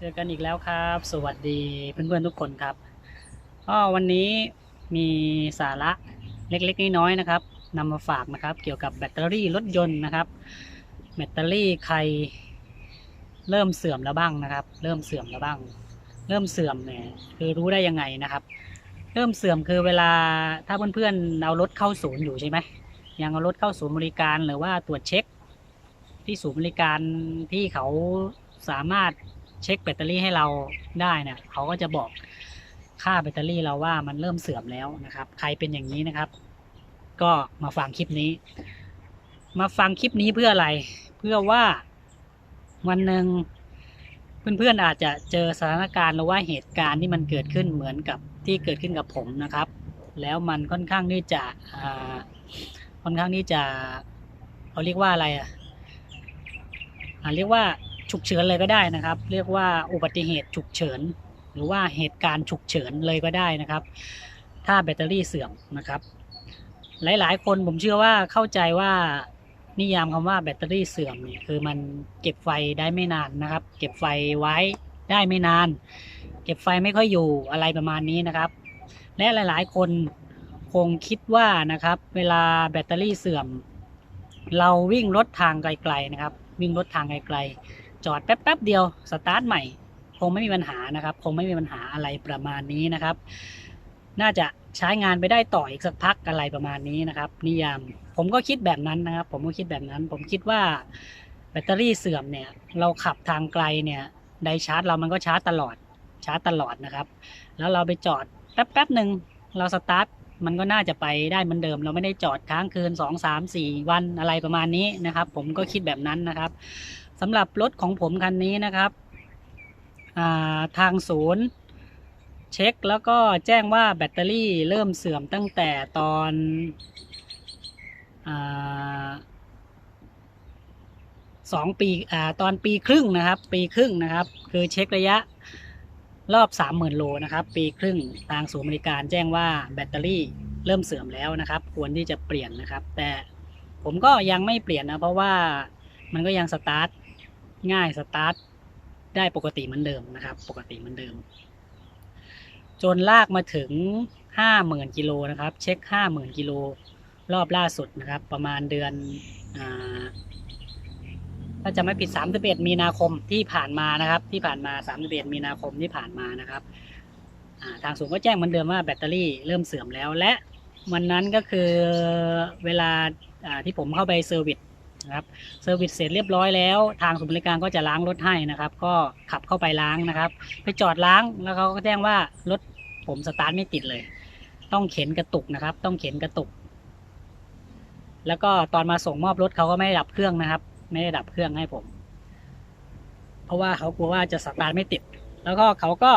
เจอกันอีกแล้วครับ สวัสดีเพื่อนๆทุกคนครับก็วันนี้มีสาระเล็กๆน้อยๆนะครับนำมาฝากนะครับ เกี่ยวกับแบตเตอรี่รถยนต์นะครับ แบตเตอรี่ใครเริ่มเสื่อมแล้วบ้างนะครับ เริ่มเสื่อมแล้วบ้าง เริ่มเสื่อมเนี่ยคือรู้ได้ยังไงนะครับ เริ่มเสื่อมคือเวลาถ้าเพื่อนๆเอารถเข้าศูนย์อยู่ใช่ไหมยังเอารถเข้าศูนย์บริการหรือว่าตรวจเช็ค ที่ศูนย์บริการที่เขาสามารถ เช็คแบตเตอรี่ให้เราได้เนี่ยเขาก็จะบอกค่าแบตเตอรี่เราว่ามันเริ่มเสื่อมแล้วนะครับ ใครเป็นอย่างนี้นะครับ ก็มาฟังคลิปนี้ มาฟังคลิปนี้เพื่ออะไร เพื่อว่าวันหนึ่งเพื่อนๆอาจจะเจอสถานการณ์หรือว่าเหตุการณ์ที่มันเกิดขึ้นเหมือนกับที่เกิดขึ้นกับผมนะครับ แล้วมันค่อนข้างที่จะอ่าค่อนข้างที่จะเขาเรียกว่าอะไรอะอ่าเรียกว่า ฉุกเฉินเลยก็ได้นะครับ เรียกว่าอุบัติเหตุฉุกเฉิน หรือว่าเหตุการณ์ฉุกเฉินเลยก็ได้นะครับ ถ้าแบตเตอรี่เสื่อมนะครับ หลายๆ คนผมเชื่อว่าเข้าใจว่านิยามคำว่าแบตเตอรี่เสื่อมเนี่ยคือมันเก็บไฟได้ไม่นานนะครับ เก็บไฟไว้ได้ไม่นาน เก็บไฟไม่ค่อยอยู่อะไรประมาณนี้นะครับ และหลายๆ คนคงคิดว่านะครับ เวลาแบตเตอรี่เสื่อม เราวิ่งรถทางไกลๆนะครับ วิ่งรถทางไกลๆ จอดแป๊บๆเดียวสตาร์ทใหม่ คงไม่มีปัญหานะครับ คงไม่มีปัญหาอะไรประมาณนี้นะครับ น่าจะใช้งานไปได้ต่ออีกสักพักอะไรประมาณนี้นะครับ นิยามผมก็คิดแบบนั้นนะครับ ผมก็คิดแบบนั้น ผมคิดว่าแบตเตอรี่เสื่อมเนี่ย เราขับทางไกลเนี่ยไดชาร์จเรามันก็ชาร์จตลอดชาร์จตลอดนะครับ แล้วเราไปจอดแป๊บๆหนึ่งเราสตาร์ทมันก็น่าจะไปได้เหมือนเดิม เราไม่ได้จอดค้างคืน 2 3 4 วันอะไรประมาณนี้นะครับ ผมก็คิดแบบนั้นนะครับ สำหรับรถของผมคันนี้นะครับาทางศูนย์ เช็คแล้วก็แจ้งว่าแบตเตอรี่เริ่มเสื่อมตั้งแต่ตอนอสองปีอตอนปีครึ่งนะครับ ปีครึ่งนะครับ คือเช็คระยะรอบ 30,000 โลนะครับ ปีครึ่งทางศูนย์บริการแจ้งว่าแบตเตอรี่เริ่มเสื่อมแล้วนะครับ ควรที่จะเปลี่ยนนะครับ แต่ผมก็ยังไม่เปลี่ยนนะ เพราะว่ามันก็ยังสตาร์ท ง่ายสตาร์ทได้ปกติเหมือนเดิมนะครับ ปกติเหมือนเดิม จนลากมาถึง 50,000กิโลนะครับ เช็ค 50,000กิโลรอบล่าสุดนะครับ ประมาณเดือนอถ้าจะไม่ผิด 31 มีนาคมที่ผ่านมานะครับ ที่ผ่านมา 31 มีนาคมที่ผ่านมานะครับาทางศูนย์ก็แจ้งเหมือนเดิมว่าแบตเตอรี่เริ่มเสื่อมแล้วและวันนั้นก็คือเวลาที่ผมเข้าไปเซอร์วิส นะครับเซอร์วิสเสร็จเรียบร้อยแล้ว ทางศูนย์บริการก็จะล้างรถให้นะครับ ก็ขับเข้าไปล้างนะครับ ไปจอดล้างแล้วเขาก็แจ้งว่ารถผมสตาร์ทไม่ติดเลย ต้องเข็นกระตุกนะครับ ต้องเข็นกระตุก แล้วก็ตอนมาส่งมอบรถเขาก็ไม่ได้ดับเครื่องนะครับ ไม่ได้ดับเครื่องให้ผม เพราะว่าเขากลัวว่าจะสตาร์ทไม่ติด แล้วก็เขาก็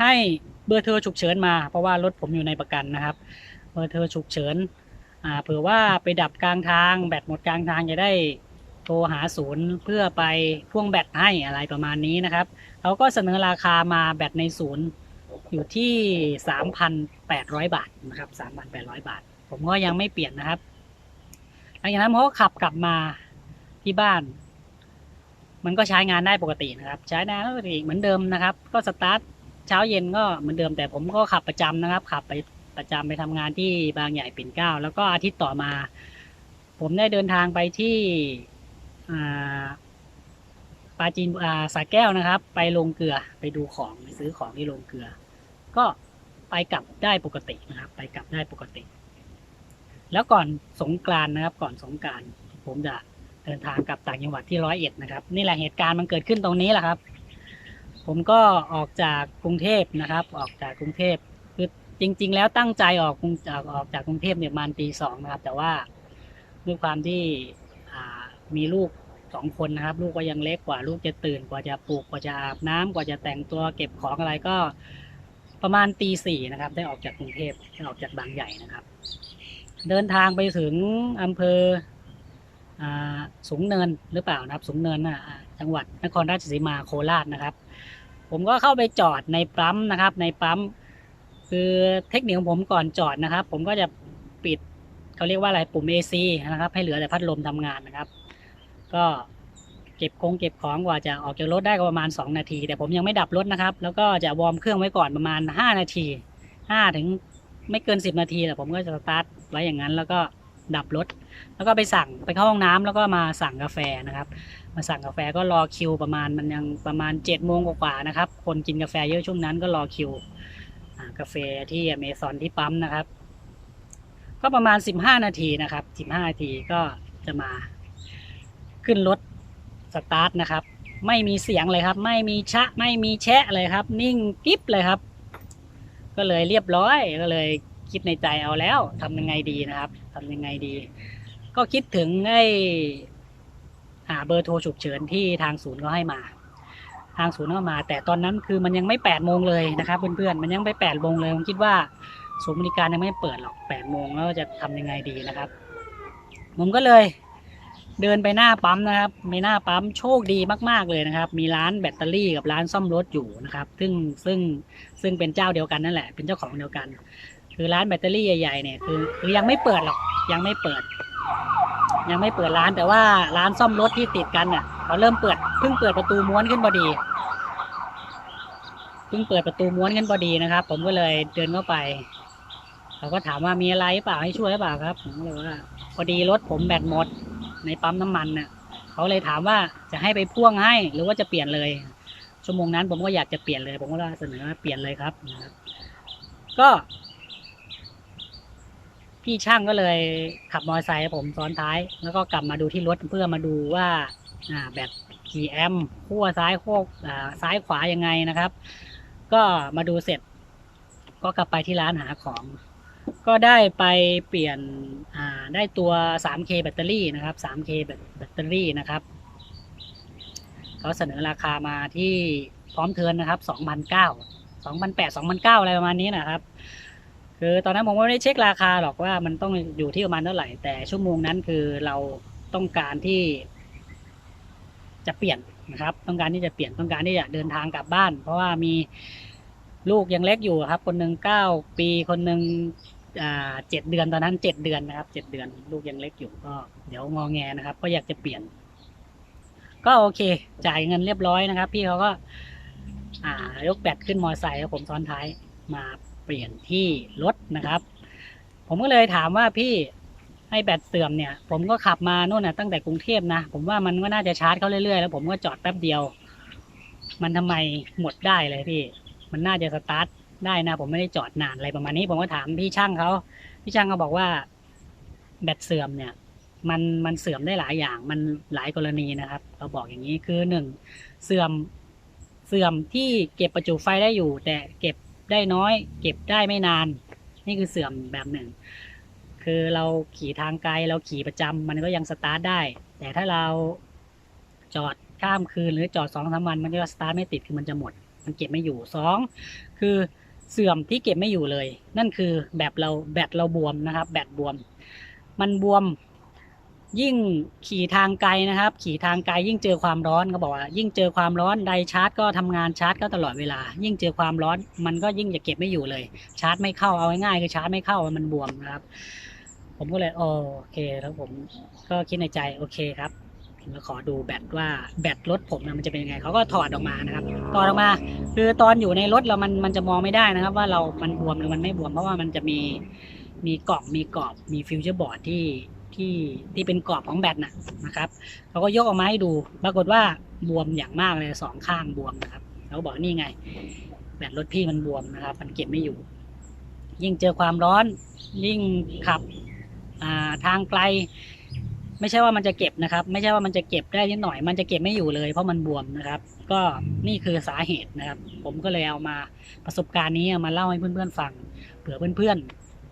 ให้เบอร์โทรฉุกเฉินมา เพราะว่ารถผมอยู่ในประกันนะครับ เบอร์โทรฉุกเฉิน อ่าเผื่อว่าไปดับกลางทาง แบตหมดกลางทางจะได้โทรหาศูนย์เพื่อไปพ่วงแบตให้อะไรประมาณนี้นะครับเขาก็เสนอราคามาแบตในศูนย์อยู่ที่ 3,800 บาทนะครับ 3,800 บาท ผมก็ยังไม่เปลี่ยนนะครับ หลังจากนั้นผมก็ขับกลับมาที่บ้าน มันก็ใช้งานได้ปกตินะครับ ใช้งานได้ปกติเหมือนเดิมนะครับ ก็สตาร์ทเช้าเย็นก็เหมือนเดิมแต่ผมก็ขับประจำนะครับ ขับไป ประจำไปทำงานที่บางใหญ่ปิ่นเกล้าแล้วก็อาทิตย์ต่อมา ผมได้เดินทางไปที่ปาจีนาสาแก้วนะครับ ไปลงเกลือไปดูของไปซื้อของที่ลงเกลือ ก็ไปกลับได้ปกตินะครับ ไปกลับได้ปกติ แล้วก่อนสงกรานนะครับ ก่อนสงกรานผมจะเดินทางกลับต่างจังหวัดที่ร้อยเอ็ดนะครับ นี่แหละเหตุการณ์มันเกิดขึ้นตรงนี้แหละครับ ผมก็ออกจากกรุงเทพนะครับ ออกจากกรุงเทพ จริง ๆ แล้วตั้งใจออกจากออกจากกรุงเทพเนี่ยประมาณตีสองนะครับ แต่ว่าด้วยความที่มีลูกสองคนนะครับ ลูกก็ยังเล็กกว่าลูกจะตื่นกว่าจะปลุกกว่าจะอาบน้ำกว่าจะแต่งตัวเก็บของอะไรก็ประมาณตีสี่นะครับ ได้ออกจากกรุงเทพได้ออกจากบางใหญ่นะครับ เดินทางไปถึงอำเภออสูงเนินหรือเปล่านะครับ สูงเนินนะจังหวัดนครราชสีมาโคราชนะครับ ผมก็เข้าไปจอดในปั๊มนะครับ ในปั๊ม คือเทคนิคของผมก่อนจอดนะครับ ผมก็จะปิดเขาเรียกว่าอะไรปุ่ม AC นะครับ ให้เหลือแต่พัดลมทำงานนะครับ ก็เก็บคงเก็บของกว่าจะออกจากรถได้ก็ประมาณ 2 นาที แต่ผมยังไม่ดับรถนะครับ แล้วก็จะวอร์มเครื่องไว้ก่อนประมาณ 5 นาที5ถึงไม่เกิน 10 นาทีแหละผมก็จะสตาร์ทไว้อย่างนั้น แล้วก็ดับรถ แล้วก็ไปสั่งไปเข้าห้องน้ำแล้วก็มาสั่งกาแฟนะครับ มาสั่งกาแฟก็รอคิวประมาณมันยังประมาณ7จ็ดโมงกว่าๆนะครับ คนกินกาแฟเยอะช่วงนั้นก็รอคิว กาแฟที่อเมซอนที่ปั๊มนะครับ ก็ประมาณ 15 นาทีนะครับ 15 นาทีก็จะมาขึ้นรถสตาร์ทนะครับ ไม่มีเสียงเลยครับ ไม่มีชะไม่มีแชะเลยครับ นิ่งกิ๊บเลยครับ ก็เลยเรียบร้อยก็เลยคิดในใจเอาแล้วทำยังไงดีนะครับทำยังไงดี ก็คิดถึงไอ้หาเบอร์โทรฉุกเฉินที่ทางศูนย์เขาให้มา ทางศูนย์เขามา แต่ตอนนั้นคือมันยังไม่แปดโมงเลยนะครับเพื่อนๆมันยังไม่แปดโมงเลยผมคิดว่าศูนย์บริการยังไม่เปิดหรอกแปดโมงแล้วจะทำยังไงดีนะครับ ผมก็เลยเดินไปหน้าปั๊มนะครับในหน้าปั๊มโชคดีมากๆเลยนะครับ มีร้านแบตเตอรี่กับร้านซ่อมรถอยู่นะครับ ซึ่งซึ่งซึ่งเป็นเจ้าเดียวกันนั่นแหละ เป็นเจ้าของเดียวกัน คือร้านแบตเตอรี่ใหญ่ๆเนี่ยคือคือยังไม่เปิดหรอกยังไม่เปิด ยังไม่เปิดร้านแต่ว่าร้านซ่อมรถที่ติดกันเนี่ยเขาเริ่มเปิดเพิ่งเปิดประตูม้วนขึ้นพอดีเพิ่งเปิดประตูม้วนกันพอดีนะครับ ผมก็เลยเดินเข้าไปเขาก็ถามว่ามีอะไรเปล่าให้ช่วยเปล่าครับ ผมก็เลยว่าพอดีรถผมแบตหมดในปั๊มน้ำมันน่ะเขาเลยถามว่าจะให้ไปพ่วงให้หรือว่าจะเปลี่ยนเลย ชั่วโมงนั้นผมก็อยากจะเปลี่ยนเลย ผมก็เลยเสนอเปลี่ยนเลยครับนะครับ ก็ พี่ช่างก็เลยขับมอเตอร์ไซค์ผมซ้อนท้าย แล้วก็กลับมาดูที่รถเพื่อมาดูว่าแบตกี่แอมขั้วซ้ายขั้วซ้ายขวายังไงนะครับ ก็มาดูเสร็จ ก็กลับไปที่ร้านหาของ ก็ได้ไปเปลี่ยนได้ตัว 3K แบตเตอรี่นะครับ 3K แบตแบตเตอรี่นะครับเขาเสนอราคามาที่พร้อมเทินนะครับ2,009 2,008 2,009 อะไรประมาณนี้นะครับ คือตอนนั้นผมก็ไม่ได้เช็คราคาหรอกว่ามันต้องอยู่ที่ประมาณเท่าไหร่ แต่ชั่วโมงนั้นคือเราต้องการที่ จะเปลี่ยนนะครับ ต้องการที่จะเปลี่ยนต้องการที่จะเดินทางกลับบ้าน เพราะว่ามีลูกยังเล็กอยู่ครับ คนหนึ่งเก้าปีคนหนึ่งเจ็ดเดือนตอนนั้นเจ็ดเดือนนะครับเจ็ดเดือน ลูกยังเล็กอยู่ก็ เดี๋ยวงอแงนะครับ ก็อยากจะเปลี่ยน ก็โอเค จ่ายเงินเรียบร้อยนะครับ พี่เขาก็ อ่ายกแบตขึ้นมอเตอร์ไซค์ผมซ้อนท้ายมา ปลี่ยนที่รถนะครับ ผมก็เลยถามว่าพี่ให้แบตเสื่อมเนี่ย ผมก็ขับมาโน่นน่ะตั้งแต่กรุงเทพนะ ผมว่ามันก็น่าจะชาร์จเขาเรื่อยๆ แล้วผมก็จอดแป๊บเดียว มันทำไมหมดได้เลยพี่ มันน่าจะสตาร์ทได้นะ ผมไม่ได้จอดนานอะไรประมาณนี้ ผมก็ถามพี่ช่างเขาพี่ช่างเขาบอกว่า แบตเสื่อมเนี่ยมันมันเสื่อมได้หลายอย่างมันหลายกรณีนะครับเขาบอกอย่างนี้คือหนึ่งเสื่อมเสื่อมที่เก็บประจุไฟได้อยู่ แต่เก็บ ได้น้อย เก็บได้ไม่นาน นี่คือเสื่อมแบบหนึ่ง คือเราขี่ทางไกลเราขี่ประจำมันก็ยังสตาร์ทได้ แต่ถ้าเราจอดข้ามคืนหรือจอดสองสามวันมันก็สตาร์ทไม่ติดคือมันจะหมด มันเก็บไม่อยู่สองคือเสื่อมที่เก็บไม่อยู่เลย นั่นคือแบบเราแบตเราบวมนะครับ แบตบวม มันบวม ยิ่งขี่ทางไกลนะครับ ขี่ทางไกลยิ่งเจอความร้อนเขาบอกว่า ยิ่งเจอความร้อนไดชาร์จก็ทำงานชาร์จก็ตลอดเวลา ยิ่งเจอความร้อนมันก็ยิ่งจะเก็บไม่อยู่เลย ชาร์จไม่เข้าเอาง่ายๆคือชาร์จไม่เข้ามันบวมนะครับ ผมก็เลยโอเคแล้วผมก็คิดในใจโอเคครับผมขอดูแบตว่าแบตรถผมนะมันจะเป็นยังไงเขาก็ถอดออกมานะครับถอดออกมา คือตอนอยู่ในรถเรามันมันจะมองไม่ได้นะครับ ว่าเรา มันบวมหรือมันไม่บวมเพราะว่ามันจะมีมีกล่องมีกรอบมีฟิวเจอร์บอร์ดที่ ที่ที่เป็นกรอบของแบตนะนะครับเขาก็ยกออกมาให้ดู ปรากฏว่าบวมอย่างมากเลยสองข้างบวมนะครับเขาก็บอกนี่ไง แบตรถพี่มันบวมนะครับ มันเก็บไม่อยู่ ยิ่งเจอความร้อน ยิ่งขับาทางไกล ไม่ใช่ว่ามันจะเก็บนะครับ ไม่ใช่ว่ามันจะเก็บได้นิดหน่อย มันจะเก็บไม่อยู่เลย เพราะมันบวมนะครับ ก็นี่คือสาเหตุนะครับ ผมก็เลยเอามาประสบการณ์นี้ามาเล่าให้เพื่อนๆฟังเผื่อเพื่อน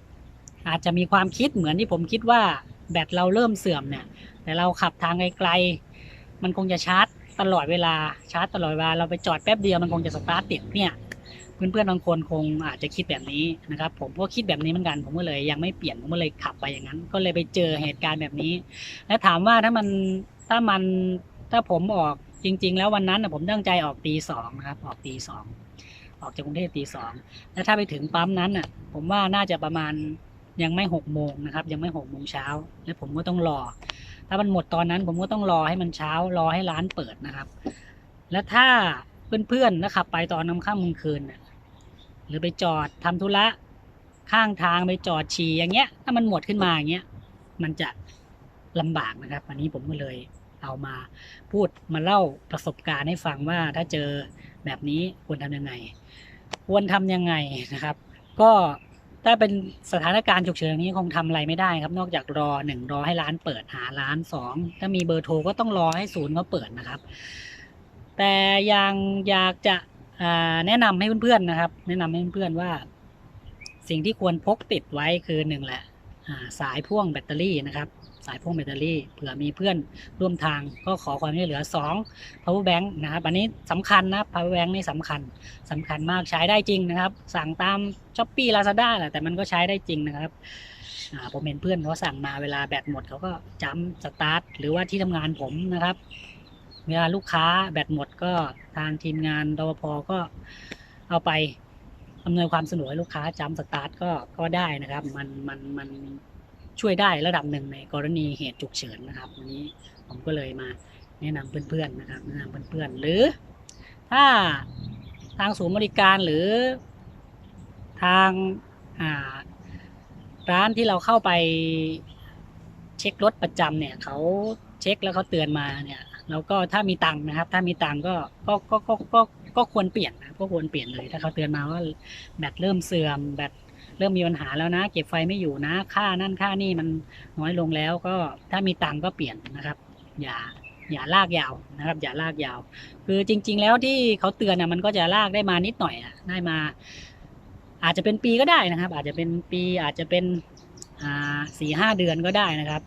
ๆอาจจะมีความคิดเหมือนที่ผมคิดว่า แบตเราเริ่มเสื่อมเนี่ย แต่เราขับทางไกลๆ มันคงจะชาร์จตลอดเวลา ชาร์จตลอดเวลา เราไปจอดแป๊บเดียวมันคงจะสตาร์ทติดเนี่ย เพื่อนๆบางคนคงอาจจะคิดแบบนี้นะครับ ผมก็คิดแบบนี้เหมือนกัน ผมก็เลยยังไม่เปลี่ยน ผมก็เลยขับไปอย่างนั้น ก็เลยไปเจอเหตุการณ์แบบนี้ แล้วถามว่าถ้ามัน ถ้ามัน ถ้าผมออกจริง ๆ แล้ววันนั้นผมตั้งใจออกตีสองนะครับ ออกตีสองออกจากกรุงเทพตีสอง แล้วถ้าไปถึงปั๊มนั้นน่ะ ผมว่าน่าจะประมาณ ยังไม่หกโมงนะครับ ยังไม่หกโมงเช้า แล้วผมก็ต้องรอ ถ้ามันหมดตอนนั้นผมก็ต้องรอให้มันเช้ารอให้ร้านเปิดนะครับ และถ้าเพื่อนๆนะครับไปตอนน้ำค่ำกลางคืนหรือไปจอดทำธุระข้างทางไปจอดฉี่อย่างเงี้ย ถ้ามันหมดขึ้นมาอย่างเงี้ยมันจะลำบากนะครับ อันนี้ผมก็เลยเอามาพูดมาเล่าประสบการณ์ให้ฟังว่าถ้าเจอแบบนี้ควรทำยังไง ควรทำยังไงนะครับ ก็ ถ้าเป็นสถานการณ์ฉุกเฉินอย่างนี้คงทำอะไรไม่ได้ครับ นอกจากรอหนึ่งรอให้ร้านเปิดหาร้านสองถ้ามีเบอร์โทรก็ต้องรอให้ศูนย์เขาเปิดนะครับ แต่ยังอยากจะแนะนำให้เพื่อนๆนะครับ แนะนำให้เพื่อนๆว่า สิ่งที่ควรพกติดไว้คือหนึ่งแหละ สายพ่วงแบตเตอรี่นะครับสายพ่วงแบตเตอรี่เผื่อมีเพื่อนร่วมทางก็ขอความช่วยเหลือ 2 power bank นะครับอันนี้สำคัญนะ power bank นี่สำคัญสำคัญมากใช้ได้จริงนะครับ สั่งตาม s h อ p e e Lazada แหละแต่มันก็ใช้ได้จริงนะครับผมเห็นเพื่อนเขาสั่งมาเวลาแบตหมดเขาก็จัมสตาร์ทหรือว่าที่ทำงานผมนะครับ เวลาลูกค้าแบตหมดก็ทางทีมงานรปภก็เอาไป อำนวยความสะดวกให้ลูกค้าจัมสตาร์ทก็ก็ได้นะครับ มันมันมันช่วยได้ระดับหนึ่งในกรณีเหตุฉุกเฉินนะครับวันนี้ผมก็เลยมาแนะนำเพื่อนๆนะครับแนะนำเพื่อนๆหรือ ถ้าทางศูนย์บริการหรือทางร้านที่เราเข้าไปเช็ครถประจำเนี่ยเขาเช็คแล้วเขาเตือนมาเนี่ยแล้วก็ถ้ามีตังค์นะครับ ถ้ามีตังค์ก็ก็ก็ก็ ก็ควรเปลี่ยนนะก็ควรเปลี่ยนเลย ถ้าเขาเตือนมาว่าแบตเริ่มเสื่อมแบตเริ่มมีปัญหาแล้วนะ เก็บไฟไม่อยู่นะ ค่านั่นค่านี่มันน้อยลงแล้วก็ถ้ามีตังก็เปลี่ยนนะครับ อย่าอย่าลากยาวนะครับ อย่าลากยาว คือจริง ๆ แล้วที่เขาเตือนนะมันก็จะลากได้มานิดหน่อยอะได้มา อาจจะเป็นปีก็ได้นะครับ อาจจะเป็นปีอาจจะเป็นสี่ห้าเดือนก็ได้นะครับ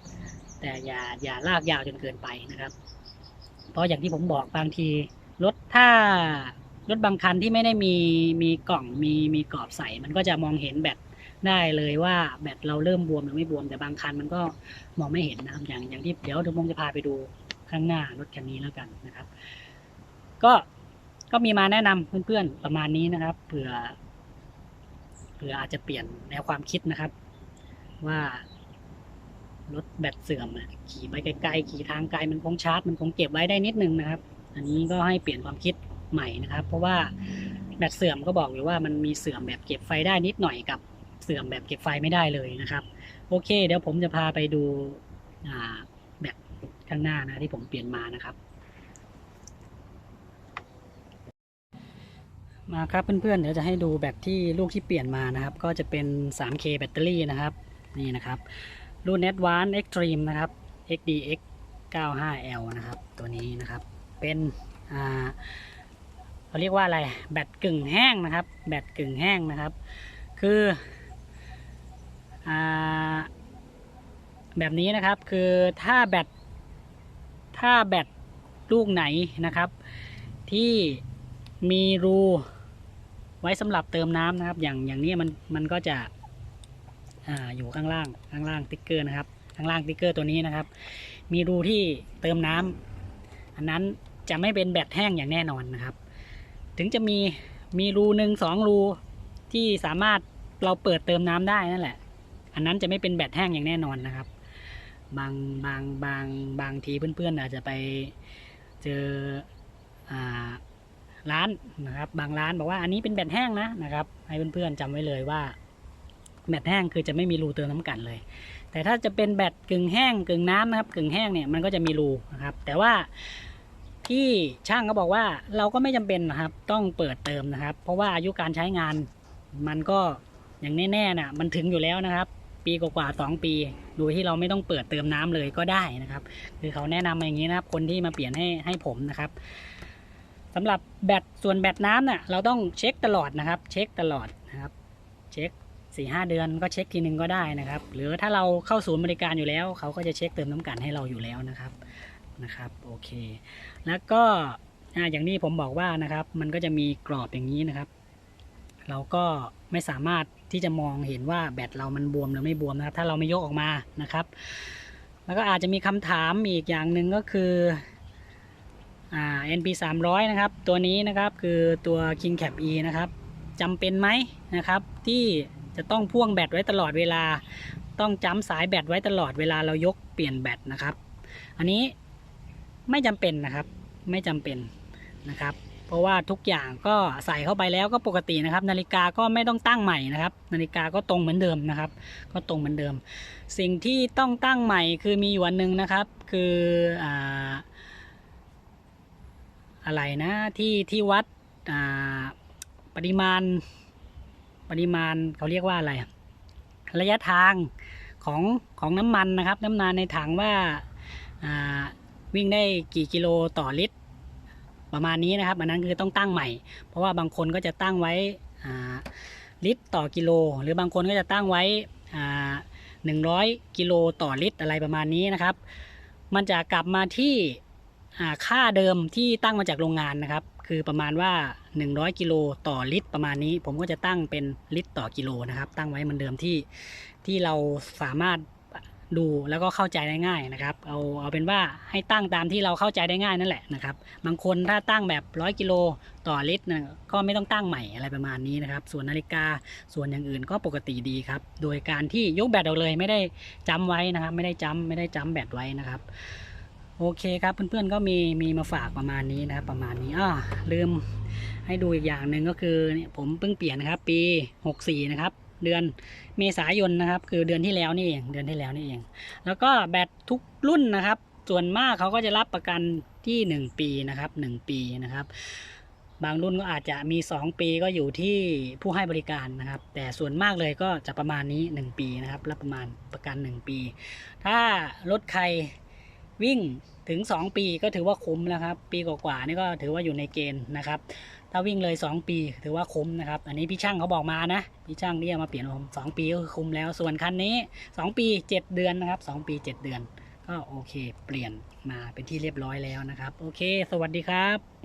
แต่อย่าอย่าลากยาวจนเกินไปนะครับ เพราะอย่างที่ผมบอกบางทีรถถ้า รถบางคันที่ไม่ได้มีมีกล่องมีมีกรอบใส่ มันก็จะมองเห็นแบตได้เลยว่าแบตเราเริ่มบวมหรือไม่บวมแต่บางคันมันก็มองไม่เห็นนะครับอย่างอย่างที่เดี๋ยวเดี๋ยวผมจะพาไปดูข้างหน้ารถคันนี้แล้วกันนะครับ ก็ก็มีมาแนะนำเพื่อนๆประมาณนี้นะครับเผื่อเผื่ออาจจะเปลี่ยนแนวความคิดนะครับ ว่ารถแบตเสื่อมขี่ไปไกลๆขี่ทางไกลมันคงชาร์จมันคงเก็บไว้ได้นิดนึงนะครับ อันนี้ก็ให้เปลี่ยนความคิด ใหม่นะครับ เพราะว่าแบตเสื่อมก็บอกอยู่ว่ามันมีเสื่อมแบบเก็บไฟได้นิดหน่อยกับเสื่อมแบบเก็บไฟไม่ได้เลยนะครับ โอเค เดี๋ยวผมจะพาไปดูแบตข้างหน้านะที่ผมเปลี่ยนมานะครับ มาครับเพื่อนๆเดี๋ยวจะให้ดูแบตที่ลูกที่เปลี่ยนมานะครับ ก็จะเป็น 3K แบตเตอรี่นะครับนี่นะครับรุ่น Advanced Extreme นะครับ XDX 95L นะครับ ตัวนี้นะครับ เป็นอ่า เขาเรียกว่าอะไรแบตกึ่งแห้งนะครับ แบตกึ่งแห้งนะครับ คืออแบบนี้นะครับคือถ้าแบตถ้าแบตลูกไหนนะครับ ที่มีรูไว้สำหรับเติมน้ำนะครับ อย่างอย่างนี้มันมันก็จะอ่าอยู่ข้างล่างข้างล่างติ๊กเกอร์นะครับ ข้างล่างติ๊กเกอร์ตัวนี้นะครับ มีรูที่เติมน้ำอันนั้นจะไม่เป็นแบตแห้งอย่างแน่นอนนะครับ ถึงจะมีมีรูหนึ่งสองรูที่สามารถเราเปิดเติมน้ำได้นั่นแหละ อันนั้นจะไม่เป็นแบตแห้งอย่างแน่นอนนะครับ บางบางบางบางทีเพื่อนๆอาจจะไปเจอร้านนะครับ บางร้านบอกว่าอันนี้เป็นแบตแห้งนะนะครับ ให้เพื่อนๆจำไว้เลยว่าแบตแห้งคือจะไม่มีรูเติมน้ำกันเลย แต่ถ้าจะเป็นแบตกึ่งแห้งกึ่งน้ำนะครับกึ่งแห้งเนี่ยมันก็จะมีรูนะครับ แต่ว่า ที่ช่างก็บอกว่าเราก็ไม่จำเป็นนะครับต้องเปิดเติมนะครับ เพราะว่าอายุการใช้งาน มันก็อย่างแน่ๆน่ะมันถึงอยู่แล้วนะครับ ปีกว่าๆสองปี โดยที่เราไม่ต้องเปิดเติมน้ำเลยก็ได้นะครับ คือเขาแนะนำมาอย่างนี้นะครับ คนที่มาเปลี่ยนให้ให้ผมนะครับสำหรับแบตส่วนแบตน้ำเนี่ยเราต้องเช็คตลอดนะครับ เช็คตลอดนะครับเช็คสี่ห้าเดือนก็เช็คทีหนึ่งก็ได้นะครับ หรือถ้าเราเข้าศูนย์บริการอยู่แล้ว เขาก็จะเช็คเติมน้ำกันให้เราอยู่แล้วนะครับ นะครับโอเค แล้วก็อย่างนี้ผมบอกว่านะครับ มันก็จะมีกรอบอย่างนี้นะครับ เราก็ไม่สามารถที่จะมองเห็นว่าแบตเรามันบวมหรือไม่บวมนะครับ ถ้าเราไม่ยกออกมานะครับ แล้วก็อาจจะมีคำถามอีกอย่างหนึ่งก็คืออ่า NP 300นะครับ ตัวนี้นะครับคือตัว King Cap E นะครับจำเป็นไหมนะครับ ที่จะต้องพ่วงแบตไว้ตลอดเวลา ต้องจ้ำสายแบตไว้ตลอดเวลาเรายกเปลี่ยนแบตนะครับ อันนี้ ไม่จำเป็นนะครับ ไม่จำเป็นนะครับ เพราะว่าทุกอย่างก็ใส่เข้าไปแล้วก็ปกตินะครับ นาฬิกาก็ไม่ต้องตั้งใหม่นะครับ นาฬิกาก็ตรงเหมือนเดิมนะครับ ก็ตรงเหมือนเดิม สิ่งที่ต้องตั้งใหม่คือมีอยู่อันหนึ่งนะครับ คืออ่าอะไรนะที่ที่วัดปริมาณปริมาณเขาเรียกว่าอะไรระยะทางของของน้ำมันนะครับ น้ำมันในถังว่า วิ่งได้กี่กิโลต่อลิตร ประมาณนี้นะครับอันนั้นคือต้องตั้งใหม่ เพราะว่าบางคนก็จะตั้งไว้ลิตรต่อกิโล หรือบางคนก็จะตั้งไว้อ่า100กิโลต่อลิตรอะไรประมาณนี้นะครับ มันจะกลับมาที่ค่าเดิมที่ตั้งมาจากโรงงานนะครับ คือประมาณว่า 100 กิโลต่อลิตร ประมาณนี้ ผมก็จะตั้งเป็นลิตรต่อกิโลนะครับ ตั้งไว้เหมือนเดิมที่ที่เราสามารถ ดูแล้วก็เข้าใจได้ง่ายนะครับ เอาเอาเป็นว่าให้ตั้งตามที่เราเข้าใจได้ง่ายนั่นแหละนะครับ บางคนถ้าตั้งแบบ 100 กิโลต่อลิตรนะก็ไม่ต้องตั้งใหม่อะไรประมาณนี้นะครับ ส่วนนาฬิกาส่วนอย่างอื่นก็ปกติดีครับ โดยการที่ยกแบตเอาเลยไม่ได้จำไว้นะครับ ไม่ได้จำไม่ได้จำแบตไว้นะครับโอเคครับเพื่อนๆก็มีมีมาฝากประมาณนี้นะครับประมาณนี้อ่าลืมให้ดูอีกอย่างหนึ่งก็คือผมเพิ่งเปลี่ยนนะครับ ปี 64 นะครับ เดือนเมษายนนะครับ คือเดือนที่แล้วนี่เองเดือนที่แล้วนี่เอง แล้วก็แบตทุกรุ่นนะครับ ส่วนมากเขาก็จะรับประกันที่ 1 ปีนะครับ 1 ปีนะครับ บางรุ่นก็อาจจะมี 2 ปีก็อยู่ที่ผู้ให้บริการนะครับ แต่ส่วนมากเลยก็จะประมาณนี้ 1 ปีนะครับรับประมาณประกัน 1 ปี ถ้ารถใครวิ่งถึง 2 ปีก็ถือว่าคุ้มนะครับ ปีกว่าๆนี่ก็ถือว่าอยู่ในเกณฑ์นะครับ ถ้าวิ่งเลย 2 ปีถือว่าคุ้มนะครับ อันนี้พี่ช่างเขาบอกมานะ พี่ช่างที่เอามาเปลี่ยนผม2ปีก็คือคุ้มแล้ว ส่วนคันนี้ 2 ปี 7 เดือนนะครับ 2 ปี 7 เดือน ก็โอเค เปลี่ยนมาเป็นที่เรียบร้อยแล้วนะครับ โอเค สวัสดีครับ